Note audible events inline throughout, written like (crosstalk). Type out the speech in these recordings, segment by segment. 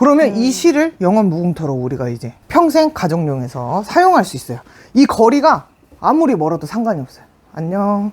그러면 이 실을 영원 무궁토로 우리가 이제 평생 가정용에서 사용할 수 있어요. 이 거리가 아무리 멀어도 상관이 없어요. 안녕.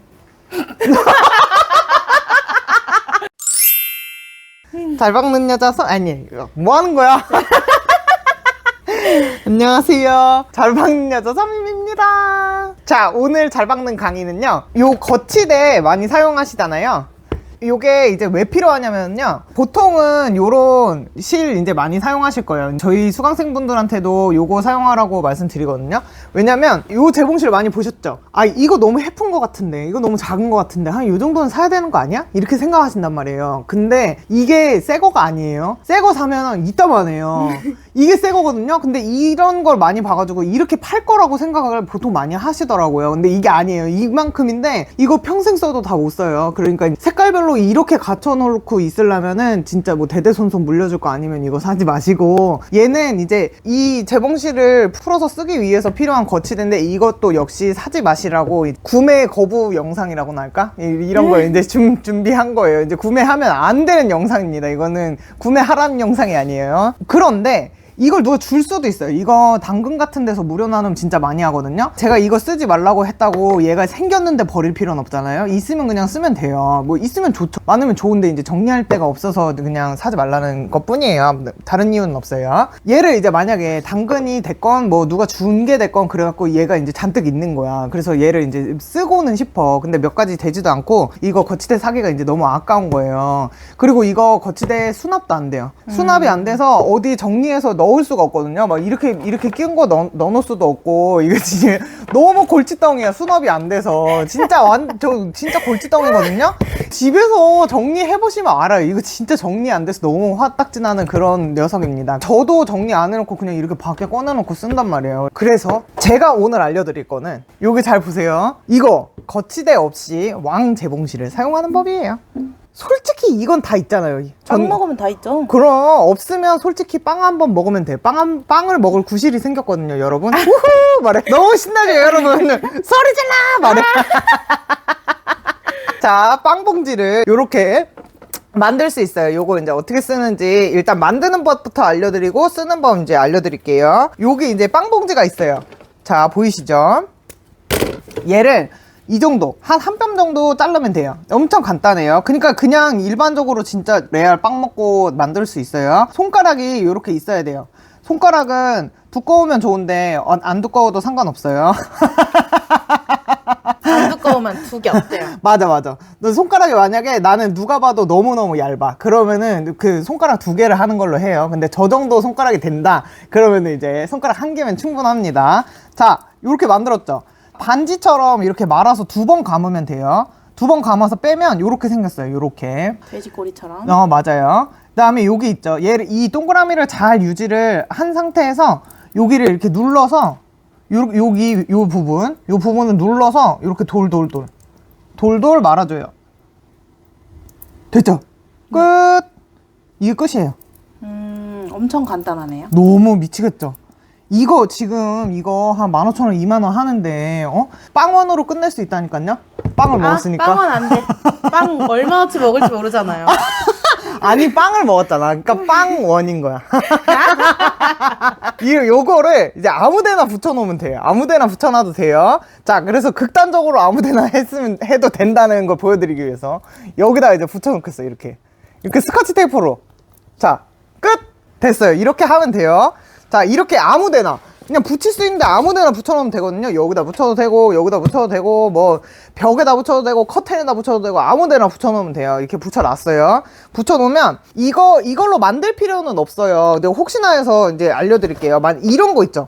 (laughs) 잘 박는 여자 선 아니 뭐 하는 거야? (laughs) 안녕하세요. 잘 박는 여자 삼임입니다. 자, 오늘 잘 박는 강의는요. 요 거치대 많이 사용하시잖아요. 요게 이제 왜 필요하냐면요. 보통은 요런 실 이제 많이 사용하실 거예요. 저희 수강생분들한테도 요거 사용하라고 말씀드리거든요. 왜냐면 요 재봉실 많이 보셨죠? 아, 이거 너무 예쁜 것 같은데, 이거 너무 작은 것 같은데, 한 요 정도는 사야 되는 거 아니야? 이렇게 생각하신단 말이에요. 근데 이게 새 거가 아니에요. 새 거 사면 이따만 해요. 이게 새 거거든요. 근데 이런 걸 많이 봐가지고 이렇게 팔 거라고 생각을 보통 많이 하시더라고요. 근데 이게 아니에요. 이만큼인데 이거 평생 써도 다 못 써요. 그러니까 색깔별로 이렇게 갖춰놓고 있으려면은 진짜 뭐 대대손손 물려줄 거 아니면 이거 사지 마시고 얘는 이제 이 재봉실을 풀어서 쓰기 위해서 필요한 거치대인데 이것도 역시 사지 마시라고 구매 거부 영상이라고나 할까? 이- 이런 거 이제 준, 준비한 거예요. 이제 구매하면 안 되는 영상입니다. 이거는 구매하라는 영상이 아니에요. 그런데 이걸 누가 줄 수도 있어요. 이거 당근 같은 데서 무료 나눔 진짜 많이 하거든요. 제가 이거 쓰지 말라고 했다고 얘가 생겼는데 버릴 필요는 없잖아요. 있으면 그냥 쓰면 돼요. 뭐 있으면 좋죠. 많으면 좋은데 이제 정리할 데가 없어서 그냥 사지 말라는 것 뿐이에요. 다른 이유는 없어요. 얘를 이제 만약에 당근이 됐건 뭐 누가 준 게 됐건 그래갖고 얘가 이제 잔뜩 있는 거야. 그래서 얘를 이제 쓰고는 싶어. 근데 몇 가지 되지도 않고 이거 거치대 사기가 이제 너무 아까운 거예요. 그리고 이거 거치대 수납도 안 돼요. 수납이 안 돼서 어디 정리해서 넣을 수가 없거든요. 막 이렇게 이렇게 끼운 거 넣, 넣을 수도 없고 이거 진짜 너무 골칫덩이야. 수납이 안 돼서 진짜 완 저 진짜 골칫덩이거든요. 집에서 정리해 보시면 알아요. 이거 진짜 정리 안 돼서 너무 화딱지 나는 그런 녀석입니다. 저도 정리 안 해놓고 그냥 이렇게 밖에 꺼내놓고 쓴단 말이에요. 그래서 제가 오늘 알려드릴 거는 여기 잘 보세요. 이거 거치대 없이 왕 재봉실을 사용하는 법이에요. 솔직히 이건 다 있잖아요. 빵 전- 먹으면 다 있죠. 그럼 없으면 솔직히 빵 한 번 먹으면 돼. 빵 한, 빵을 먹을 구실이 생겼거든요, 여러분. 우후 말해. 너무 신나죠, 여러분. (laughs) 소리 질러 말해. (laughs) 자, 빵 봉지를 요렇게 만들 수 있어요. 요거 이제 어떻게 쓰는지 일단 만드는 법부터 알려드리고 쓰는 법 이제 알려드릴게요. 여기 이제 빵 봉지가 있어요. 자, 보이시죠? 얘를 이 정도 한 한 뼘 정도 자르면 돼요 엄청 간단해요 그러니까 그냥 일반적으로 진짜 레알 빵 먹고 만들 수 있어요 손가락이 이렇게 있어야 돼요 손가락은 두꺼우면 좋은데 어, 안 두꺼워도 상관없어요 (laughs) 안 두꺼우면 두개 어때요? (laughs) 맞아 맞아. 너 손가락이 만약에 나는 누가 봐도 너무 너무 얇아. 그러면은 그 손가락 두 개를 하는 걸로 해요. 근데 저 정도 손가락이 된다. 그러면은 이제 손가락 한 개면 충분합니다. 자 이렇게 만들었죠. 반지처럼 이렇게 말아서 두 번 감으면 돼요. 두 번 감아서 빼면 이렇게 생겼어요 이렇게. 돼지 꼬리처럼. 어 맞아요. 그다음에 여기 있죠. 얘를 이 동그라미를 잘 유지를 한 상태에서 여기를 이렇게 눌러서 요, 여기 요 부분 요 부분을 눌러서 이렇게 돌돌돌. 돌돌 말아줘요. 됐죠? 끝! 이게 끝이에요. 음, 엄청 간단하네요. 너무 미치겠죠? 이거 지금 이거 한 15,000원 2만원 하는데 어? 빵원으로 끝낼 수 있다니까요? 빵을 먹었으니까. 아, 빵은 안 돼. (laughs) 빵 얼마어치 먹을지 모르잖아요. (laughs) 아니 빵을 먹었잖아. 그러니까 빵 원인 거야. (laughs) 이 요거를 이제 아무데나 붙여놓으면 돼요. 아무데나 붙여놔도 돼요. 자, 그래서 극단적으로 아무데나 (laughs) 했으면 해도 된다는 걸 보여드리기 위해서 여기다 이제 붙여놓겠어. 이렇게 이렇게 스카치 테이프로. 자, 끝 됐어요. 이렇게 하면 돼요. 자, 이렇게 아무데나. 그냥 붙일 수 있는데 아무데나 붙여놓으면 되거든요. 여기다 붙여도 되고, 여기다 붙여도 되고, 뭐, 벽에다 붙여도 되고, 커튼에다 붙여도 되고, 아무데나 붙여놓으면 돼요. 이렇게 붙여놨어요. 붙여놓으면, 이거, 이걸로 만들 필요는 없어요. 근데 혹시나 해서 이제 알려드릴게요. 만, 이런 거 있죠.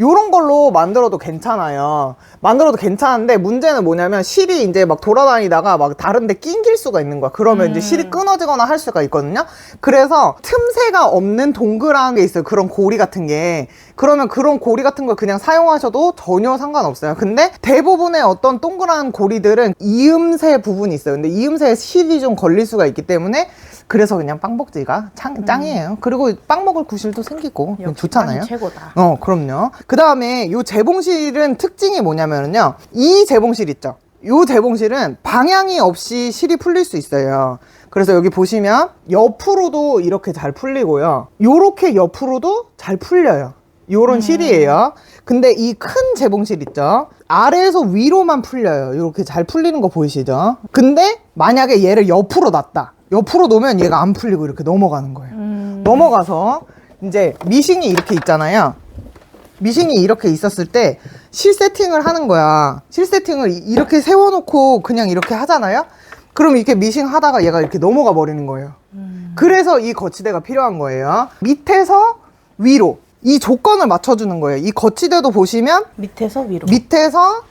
요런 걸로 만들어도 괜찮아요. 만들어도 괜찮은데 문제는 뭐냐면 실이 이제 막 돌아다니다가 막 다른데 낑길 수가 있는 거야. 그러면 이제 실이 끊어지거나 할 수가 있거든요. 그래서 틈새가 없는 동그란 게 있어요. 그런 고리 같은 게. 그러면 그런 고리 같은 걸 그냥 사용하셔도 전혀 상관없어요. 근데 대부분의 어떤 동그란 고리들은 이음새 부분이 있어요. 근데 이음새에 실이 좀 걸릴 수가 있기 때문에 그래서 그냥 빵복지가 짱, 짱이에요. 그리고 빵 먹을 구실도 생기고 좋잖아요. 최고다. 어, 그럼요. 그 다음에 요 재봉실은 특징이 뭐냐면요. 이 재봉실 있죠. 요 재봉실은 방향이 없이 실이 풀릴 수 있어요. 그래서 여기 보시면 옆으로도 이렇게 잘 풀리고요. 요렇게 옆으로도 잘 풀려요. 요런 실이에요. 근데 이 큰 재봉실 있죠? 아래에서 위로만 풀려요. 이렇게 잘 풀리는 거 보이시죠? 근데 만약에 얘를 옆으로 놨다. 옆으로 놓으면 얘가 안 풀리고 이렇게 넘어가는 거예요. 음. 넘어가서 이제 미싱이 이렇게 있잖아요. 미싱이 이렇게 있었을 때 실 세팅을 하는 거야. 실 세팅을 이- 이렇게 세워놓고 그냥 이렇게 하잖아요. 그럼 이렇게 미싱 하다가 얘가 이렇게 넘어가 버리는 거예요. 그래서 이 거치대가 필요한 거예요. 밑에서 위로 이 조건을 맞춰주는 거예요. 이 거치대도 보시면 밑에서 위로. 밑에서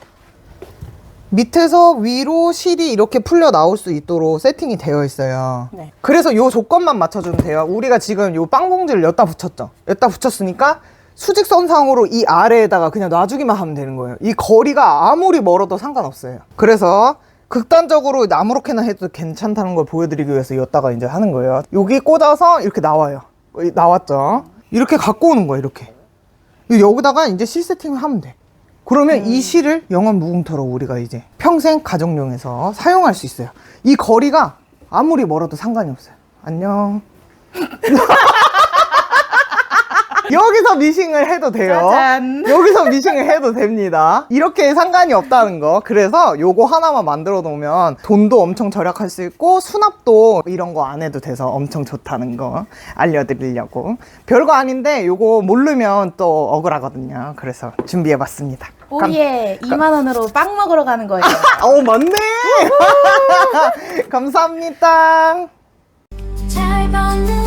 밑에서 위로 실이 이렇게 풀려 나올 수 있도록 세팅이 되어 있어요. 네. 그래서 요 조건만 맞춰주면 돼요. 우리가 지금 요 빵봉지를 엿다 붙였죠. 엿다 붙였으니까 수직선상으로 이 아래에다가 그냥 놔주기만 하면 되는 거예요. 이 거리가 아무리 멀어도 상관없어요. 그래서 극단적으로 아무렇게나 해도 괜찮다는 걸 보여드리기 위해서 엿다가 이제 하는 거예요. 여기 꽂아서 이렇게 나와요. 어, 나왔죠. 이렇게 갖고 오는 거예요. 이렇게. 여기다가 이제 실 세팅을 하면 돼. 그러면 이 실을 영원 무궁토로 우리가 이제 평생 가정용에서 사용할 수 있어요. 이 거리가 아무리 멀어도 상관이 없어요. 안녕. (laughs) 여기서 미싱을 해도 돼요. 짜잔. 여기서 미싱을 해도 됩니다. 이렇게 상관이 없다는 거. 그래서 요거 하나만 만들어 놓으면 돈도 엄청 절약할 수 있고 수납도 이런 거 안 해도 돼서 엄청 좋다는 거 알려드리려고. 별거 아닌데 요거 모르면 또 억울하거든요. 그래서 준비해 봤습니다. 오예 2만 원으로 빵 먹으러 가는 거예요. (laughs) 어, 맞네! (laughs) 감사합니다. 잘 받는